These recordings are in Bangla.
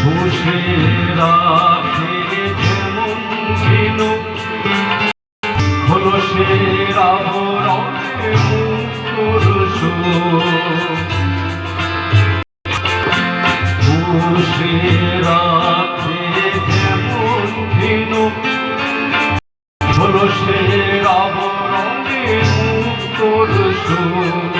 বসে রাখে ধনু হলো সে রাবণে বসে রাখে ধনু হলো সে রাবণে মুক্তর সুর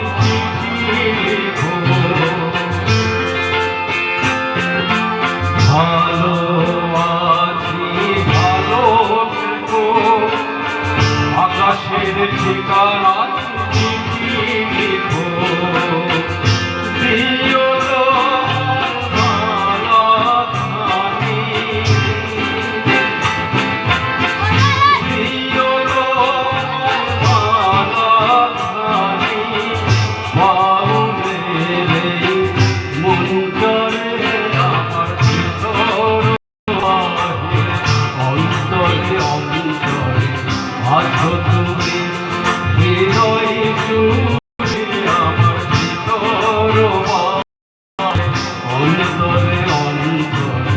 ঠিকানা I'll go to অন্তরে অন্তরে